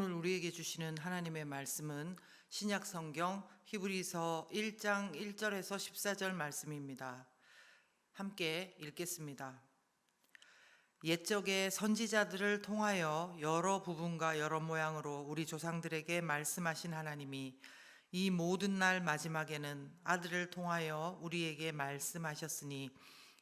오늘 우리에게 주시는 하나님의 말씀은 신약 성경 히브리서 1장 1절에서 14절 말씀입니다. 함께 읽겠습니다. 옛적에 선지자들을 통하여 여러 부분과 여러 모양으로 우리 조상들에게 말씀하신 하나님이 이 모든 날 마지막에는 아들을 통하여 우리에게 말씀하셨으니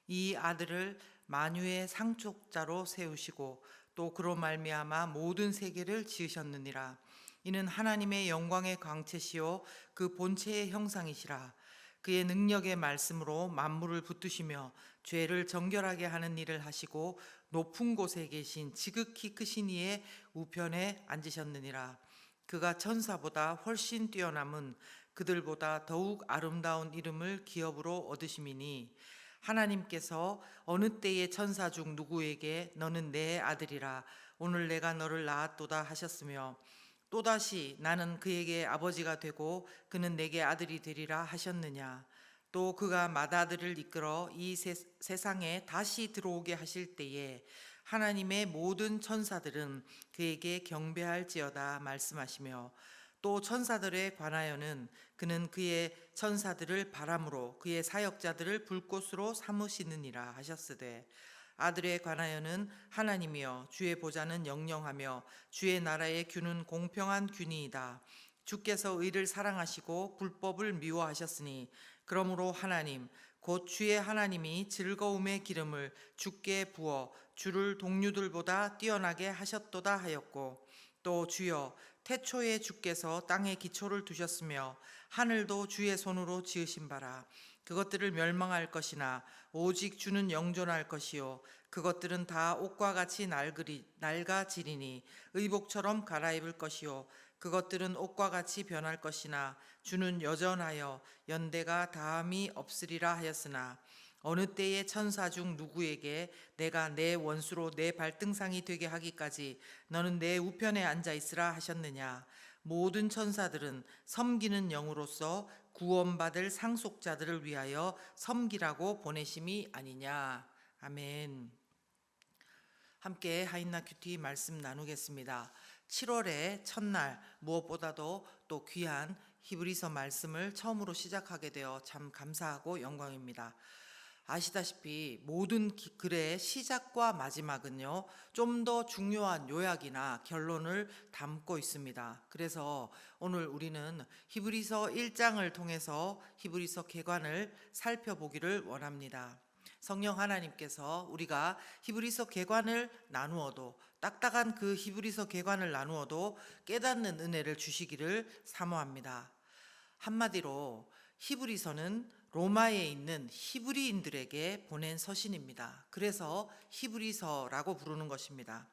이 아들을 만유의 상속자로 세우시고 또 그로 말미암아 모든 세계를 지으셨느니라. 이는 하나님의 영광의 광채시요 그 본체의 형상이시라. 그의 능력의 말씀으로 만물을 붙드시며 죄를 정결하게 하는 일을 하시고 높은 곳에 계신 지극히 크신 이의 우편에 앉으셨느니라. 그가 천사보다 훨씬 뛰어남은 그들보다 더욱 아름다운 이름을 기업으로 얻으심이니 하나님께서 어느 때의 천사 중 누구에게 너는 내 아들이라. 오늘 내가 너를 낳았도다 하셨으며 또다시 나는 그에게 아버지가 되고 그는 내게 아들이 되리라 하셨느냐. 또 그가 맏아들을 이끌어 이 세, 세상에 다시 들어오게 하실 때에 하나님의 모든 천사들은 그에게 경배할지어다 말씀하시며 또 천사들에 관하여는 그는 그의 천사들을 바람으로 그의 사역자들을 불꽃으로 삼으시느니라 하셨으되 아들에 관하여는 하나님이여 주의 보좌는 영영하며 주의 나라의 균은 공평한 균이이다. 주께서 의를 사랑하시고 불법을 미워하셨으니 그러므로 하나님 곧 주의 하나님이 즐거움의 기름을 주께 부어 주를 동류들보다 뛰어나게 하셨도다 하였고 또 주여 태초에 주께서 땅에 기초를 두셨으며 하늘도 주의 손으로 지으신 바라. 그것들을 멸망할 것이나 오직 주는 영존할 것이요. 그것들은 다 옷과 같이 낡으리, 낡아지리니 의복처럼 갈아입을 것이요. 그것들은 옷과 같이 변할 것이나 주는 여전하여 연대가 다함이 없으리라 하였으나 어느 때의 천사 중 누구에게 내가 내 원수로 내 발등상이 되게 하기까지 너는 내 우편에 앉아 있으라 하셨느냐? 모든 천사들은 섬기는 영으로서 구원받을 상속자들을 위하여 섬기라고 보내심이 아니냐? 아멘. 함께 하인나 큐티 말씀 나누겠습니다. 7월의 첫날 무엇보다도 또 귀한 히브리서 말씀을 처음으로 시작하게 되어 참 감사하고 영광입니다. 아시다시피 모든 기- 글의 시작과 마지막은요, 좀 더 중요한 요약이나 결론을 담고 있습니다. 그래서 오늘 우리는 히브리서 1장을 통해서 히브리서 개관을 살펴보기를 원합니다. 성령 하나님께서 우리가 히브리서 개관을 나누어도 딱딱한 그 히브리서 개관을 나누어도 깨닫는 은혜를 주시기를 사모합니다. 한마디로 히브리서는 로마에 있는 히브리인들에게 보낸 서신입니다. 그래서 히브리서라고 부르는 것입니다.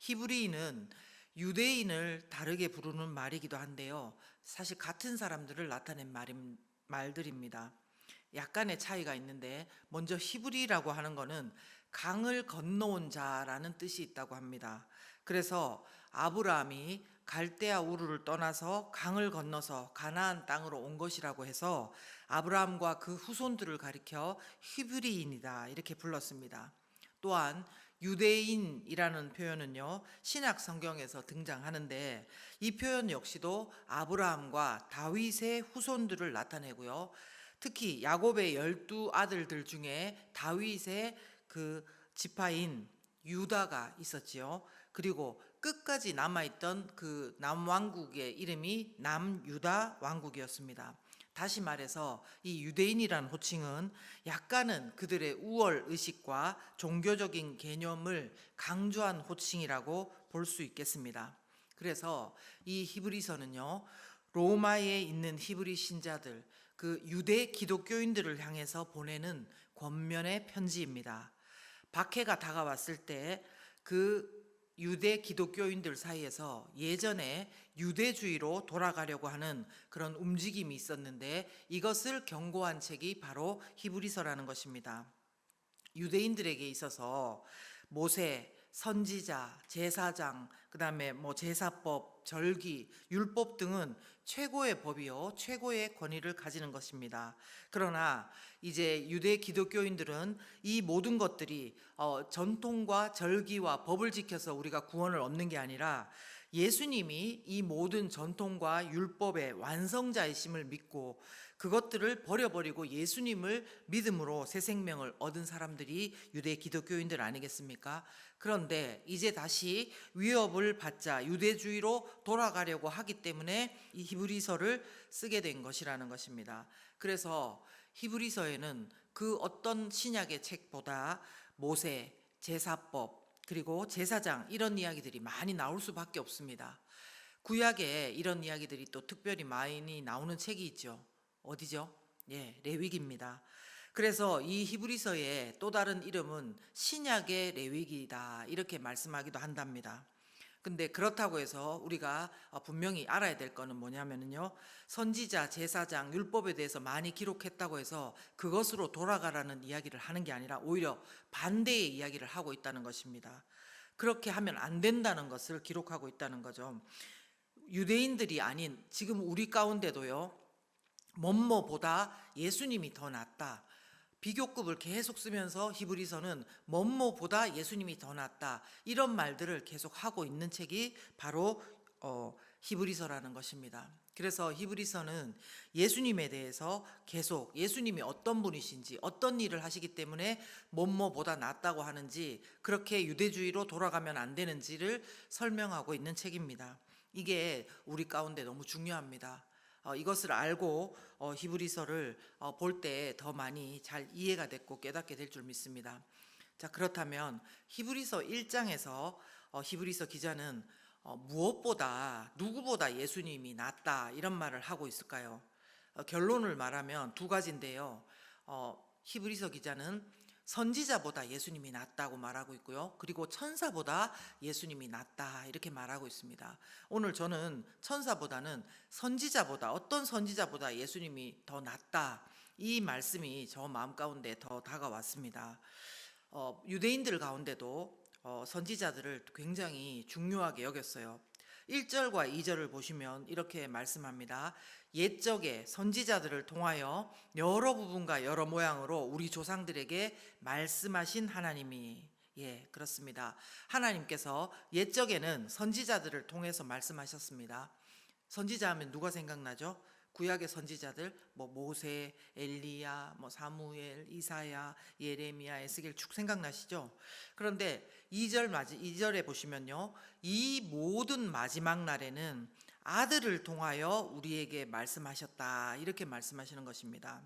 히브리인은 유대인을 다르게 부르는 말이기도 한데요. 사실 같은 사람들을 나타낸 말임, 말들입니다. 약간의 차이가 있는데 먼저 히브리라고 하는 것은 강을 건너온 자라는 뜻이 있다고 합니다. 그래서 아브라함이 갈대아 우르를 떠나서 강을 건너서 가나안 땅으로 온 것이라고 해서 아브라함과 그 후손들을 가리켜 히브리인이다 이렇게 불렀습니다. 또한 유대인이라는 표현은요 신약 성경에서 등장하는데 이 표현 역시도 아브라함과 다윗의 후손들을 나타내고요 특히 야곱의 열두 아들들 중에 다윗의 그 지파인 유다가 있었지요. 그리고 끝까지 남아있던 그 남왕국의 이름이 남유다 왕국이었습니다. 다시 말해서 이 유대인이라는 호칭은 약간은 그들의 우월 의식과 종교적인 개념을 강조한 호칭이라고 볼 수 있겠습니다. 그래서 이 히브리서는요, 로마에 있는 히브리 신자들, 그 유대 기독교인들을 향해서 보내는 권면의 편지입니다. 박해가 다가왔을 때 그 유대 기독교인들 사이에서 예전에 유대주의로 돌아가려고 하는 그런 움직임이 있었는데 이것을 경고한 책이 바로 히브리서라는 것입니다. 유대인들에게 있어서 모세, 선지자, 제사장, 그다음에 뭐 제사법, 절기, 율법 등은 최고의 법이요, 최고의 권위를 가지는 것입니다. 그러나 이제 유대 기독교인들은 이 모든 것들이 어, 전통과 절기와 법을 지켜서 우리가 구원을 얻는 게 아니라 예수님이 이 모든 전통과 율법의 완성자이심을 믿고 그것들을 버려버리고 예수님을 믿음으로 새 생명을 얻은 사람들이 유대 기독교인들 아니겠습니까? 그런데 이제 다시 위협을 받자 유대주의로 돌아가려고 하기 때문에 이 히브리서를 쓰게 된 것이라는 것입니다. 그래서 히브리서에는 그 어떤 신약의 책보다 모세, 제사법, 그리고 제사장 이런 이야기들이 많이 나올 수밖에 없습니다. 구약에 이런 이야기들이 또 특별히 많이 나오는 책이 있죠. 어디죠? 예, 레위기입니다. 그래서 이 히브리서의 또 다른 이름은 신약의 레위기다 이렇게 말씀하기도 한답니다. 근데 그렇다고 해서 우리가 어, 분명히 알아야 될 거는 뭐냐면요. 선지자, 제사장, 율법에 대해서 많이 기록했다고 해서 그것으로 돌아가라는 이야기를 하는 게 아니라 오히려 반대의 이야기를 하고 있다는 것입니다. 그렇게 하면 안 된다는 것을 기록하고 있다는 거죠. 유대인들이 아닌 지금 우리 가운데도요. 뭐뭐보다 예수님이 더 낫다. 비교급을 계속 쓰면서 히브리서는 뭐뭐보다 예수님이 더 낫다. 이런 말들을 계속 하고 있는 책이 바로 어, 히브리서라는 것입니다. 그래서 히브리서는 예수님에 대해서 계속 예수님이 어떤 분이신지 어떤 일을 하시기 때문에 뭐뭐보다 낫다고 하는지 그렇게 유대주의로 돌아가면 안 되는지를 설명하고 있는 책입니다. 이게 우리 가운데 너무 중요합니다. 어, 이것을 알고 어, 히브리서를 어, 볼때 더 많이 잘 이해가 됐고 깨닫게 될 줄 믿습니다. 자 그렇다면 히브리서 1장에서 어, 히브리서 기자는 어, 무엇보다 누구보다 예수님이 낫다 이런 말을 하고 있을까요? 어, 결론을 말하면 두 가지인데요. 어, 히브리서 기자는 선지자보다 예수님이 낫다고 말하고 있고요. 그리고 천사보다 예수님이 낫다 이렇게 말하고 있습니다. 오늘 저는 천사보다는 선지자보다 어떤 선지자보다 예수님이 더 낫다 이 말씀이 저 마음 가운데 더 다가왔습니다. 어, 유대인들 가운데도 어, 선지자들을 굉장히 중요하게 여겼어요. 1절과 2절을 보시면 이렇게 말씀합니다. 옛적에 선지자들을 통하여 여러 부분과 여러 모양으로 우리 조상들에게 말씀하신 하나님이 예, 그렇습니다. 하나님께서 옛적에는 선지자들을 통해서 말씀하셨습니다. 선지자 하면 누가 생각나죠? 구약의 선지자들 뭐 모세, 엘리야, 뭐 사무엘, 이사야, 예레미야, 에스겔 쭉 생각나시죠? 그런데 2절 맞이 2절에 보시면요. 이 모든 마지막 날에는 아들을 통하여 우리에게 말씀하셨다. 이렇게 말씀하시는 것입니다.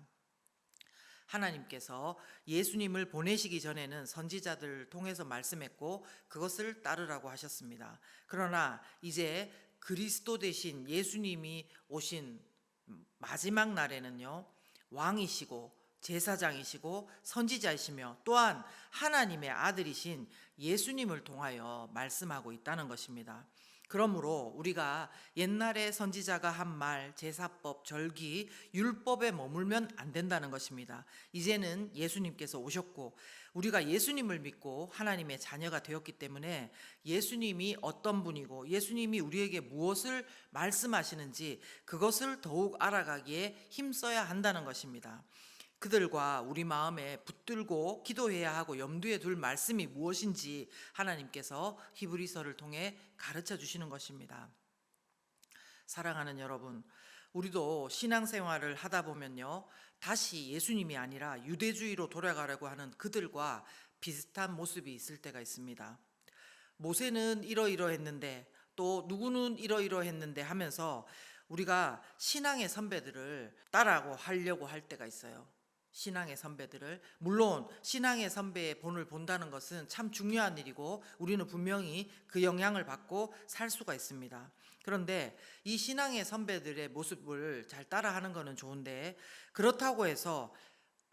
하나님께서 예수님을 보내시기 전에는 선지자들을 통해서 말씀했고 그것을 따르라고 하셨습니다. 그러나 이제 그리스도 대신 예수님이 오신 마지막 날에는요. 왕이시고 제사장이시고 선지자이시며 또한 하나님의 아들이신 예수님을 통하여 말씀하고 있다는 것입니다. 그러므로 우리가 옛날에 선지자가 한 말, 제사법, 절기, 율법에 머물면 안 된다는 것입니다. 이제는 예수님께서 오셨고 우리가 예수님을 믿고 하나님의 자녀가 되었기 때문에 예수님이 어떤 분이고 예수님이 우리에게 무엇을 말씀하시는지 그것을 더욱 알아가기에 힘써야 한다는 것입니다. 그들과 우리 마음에 붙들고 기도해야 하고 염두에 둘 말씀이 무엇인지 하나님께서 히브리서를 통해 가르쳐 주시는 것입니다. 사랑하는 여러분, 우리도 신앙생활을 하다 보면요. 다시 예수님이 아니라 유대주의로 돌아가려고 하는 그들과 비슷한 모습이 있을 때가 있습니다. 모세는 이러이러했는데 또 누구는 이러이러했는데 하면서 우리가 신앙의 선배들을 따라고 하려고 할 때가 있어요. 신앙의 선배들을 물론 신앙의 선배의 본을 본다는 것은 참 중요한 일이고 우리는 분명히 그 영향을 받고 살 수가 있습니다. 그런데 이 신앙의 선배들의 모습을 잘 따라하는 것은 좋은데 그렇다고 해서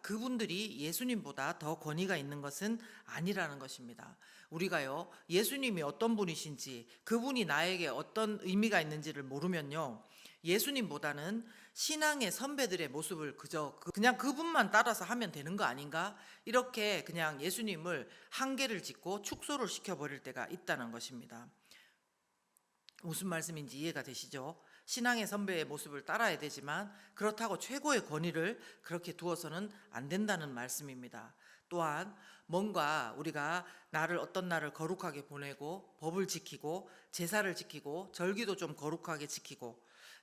그분들이 예수님보다 더 권위가 있는 것은 아니라는 것입니다. 우리가요, 예수님이 어떤 분이신지, 그분이 나에게 어떤 의미가 있는지를 모르면요, 예수님보다는 신앙의 선배들의 모습을 그저 그- 그냥 그분만 따라서 하면 되는 거 아닌가? 이렇게 그냥 예수님을 한계를 짓고 축소를 시켜버릴 때가 있다는 것입니다. 무슨 말씀인지 이해가 되시죠? 신앙의 선배의 모습을 따라야 되지만 그렇다고 최고의 권위를 그렇게 두어서는 안 된다는 말씀입니다. 또한 뭔가 우리가 나를 어떤 날을 거룩하게 보내고 법을 지키고 제사를 지키고 절기도 좀 거룩하게 지키고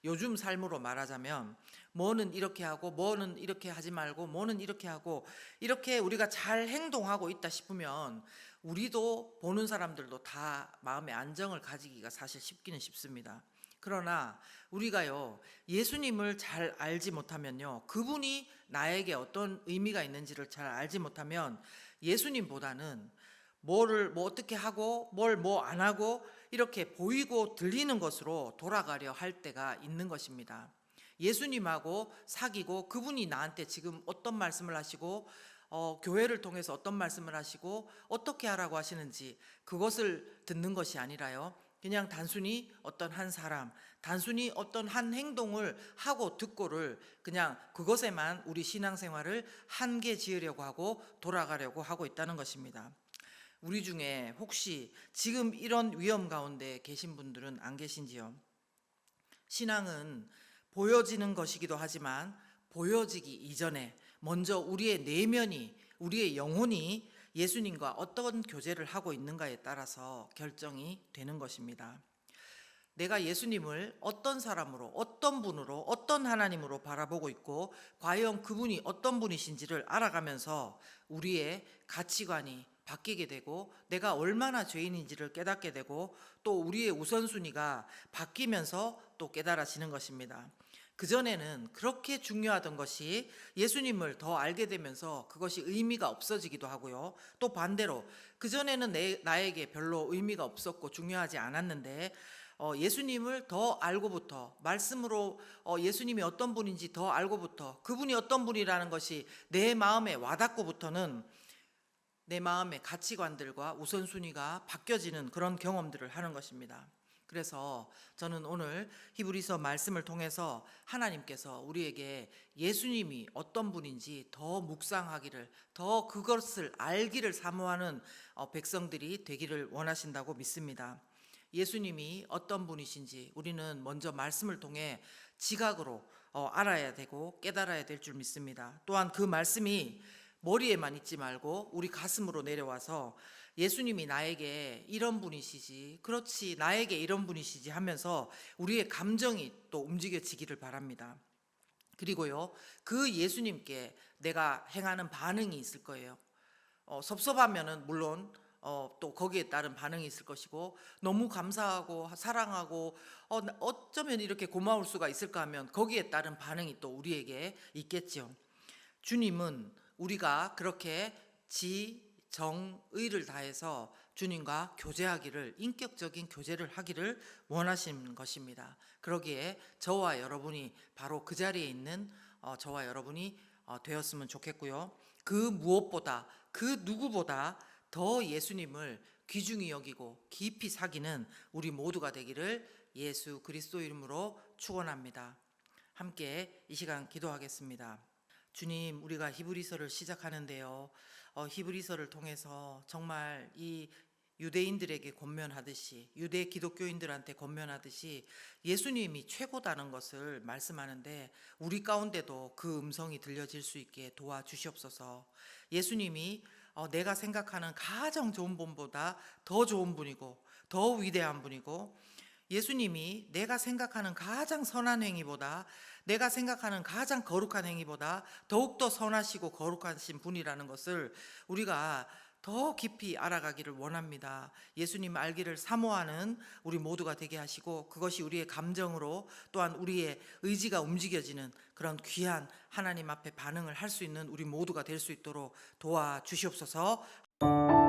요즘 삶으로 말하자면 뭐는 이렇게 하고 뭐는 이렇게 하지 말고 뭐는 이렇게 하고 이렇게 우리가 잘 행동하고 있다 싶으면 우리도 보는 사람들도 다 마음의 안정을 가지기가 사실 쉽기는 쉽습니다. 그러나 우리가요 예수님을 잘 알지 못하면요 그분이 나에게 어떤 의미가 있는지를 잘 알지 못하면 예수님보다는 뭐를 뭐 어떻게 하고 뭘 뭐 안 하고 이렇게 보이고 들리는 것으로 돌아가려 할 때가 있는 것입니다. 예수님하고 사귀고 그분이 나한테 지금 어떤 말씀을 하시고 어, 교회를 통해서 어떤 말씀을 하시고 어떻게 하라고 하시는지 그것을 듣는 것이 아니라요. 그냥 단순히 어떤 한 사람, 단순히 어떤 한 행동을 하고 듣고를 그냥 그것에만 우리 신앙생활을 한계 지으려고 하고 돌아가려고 하고 있다는 것입니다. 우리 중에 혹시 지금 이런 위험 가운데 계신 분들은 안 계신지요? 신앙은 보여지는 것이기도 하지만 보여지기 이전에 먼저 우리의 내면이 우리의 영혼이 예수님과 어떤 교제를 하고 있는가에 따라서 결정이 되는 것입니다. 내가 예수님을 어떤 사람으로, 어떤 분으로, 어떤 하나님으로 바라보고 있고, 과연 그분이 어떤 분이신지를 알아가면서 우리의 가치관이 바뀌게 되고, 내가 얼마나 죄인인지를 깨닫게 되고, 또 우리의 우선순위가 바뀌면서 또 깨달아지는 것입니다. 그전에는 그렇게 중요하던 것이 예수님을 더 알게 되면서 그것이 의미가 없어지기도 하고요. 또 반대로 그전에는 내, 나에게 별로 의미가 없었고 중요하지 않았는데 어, 예수님을 더 알고부터 말씀으로 어, 예수님이 어떤 분인지 더 알고부터 그분이 어떤 분이라는 것이 내 마음에 와닿고부터는 내 마음의 가치관들과 우선순위가 바뀌어지는 그런 경험들을 하는 것입니다. 그래서 저는 오늘 히브리서 말씀을 통해서 하나님께서 우리에게 예수님이 어떤 분인지 더 묵상하기를 더 그것을 알기를 사모하는 어, 백성들이 되기를 원하신다고 믿습니다. 예수님이 어떤 분이신지 우리는 먼저 말씀을 통해 지각으로 어, 알아야 되고 깨달아야 될 줄 믿습니다. 또한 그 말씀이 머리에만 있지 말고 우리 가슴으로 내려와서 예수님이 나에게 이런 분이시지, 그렇지, 나에게 이런 분이시지 하면서 우리의 감정이 또 움직여지기를 바랍니다. 그리고요, 그 예수님께 내가 행하는 반응이 있을 거예요. 어, 섭섭하면은 물론 어, 또 거기에 따른 반응이 있을 것이고 너무 감사하고 사랑하고 어, 나- 어쩌면 이렇게 고마울 수가 있을까 하면 거기에 따른 반응이 또 우리에게 있겠죠. 주님은 우리가 그렇게 지 정 의를 다해서 주님과 교제하기를 인격적인 교제를 하기를 원하시는 것입니다. 그러기에 저와 여러분이 바로 그 자리에 있는 어, 저와 여러분이 어, 되었으면 좋겠고요. 그 무엇보다 그 누구보다 더 예수님을 귀중히 여기고 깊이 사귀는 우리 모두가 되기를 예수 그리스도 이름으로 축원합니다. 함께 이 시간 기도하겠습니다. 주님, 우리가 히브리서를 시작하는데요. 어, 히브리서를 통해서 정말 이 유대인들에게 권면하듯이 유대 기독교인들한테 권면하듯이 예수님이 최고다는 것을 말씀하는데 우리 가운데도 그 음성이 들려질 수 있게 도와주시옵소서. 예수님이 어, 내가 생각하는 가장 좋은 분보다 더 좋은 분이고 더 위대한 분이고 예수님이 내가 생각하는 가장 선한 행위보다 내가 생각하는 가장 거룩한 행위보다 더욱더 선하시고 거룩하신 분이라는 것을 우리가 더 깊이 알아가기를 원합니다. 예수님 알기를 사모하는 우리 모두가 되게 하시고 그것이 우리의 감정으로 또한 우리의 의지가 움직여지는 그런 귀한 하나님 앞에 반응을 할 수 있는 우리 모두가 될 수 있도록 도와 주시옵소서.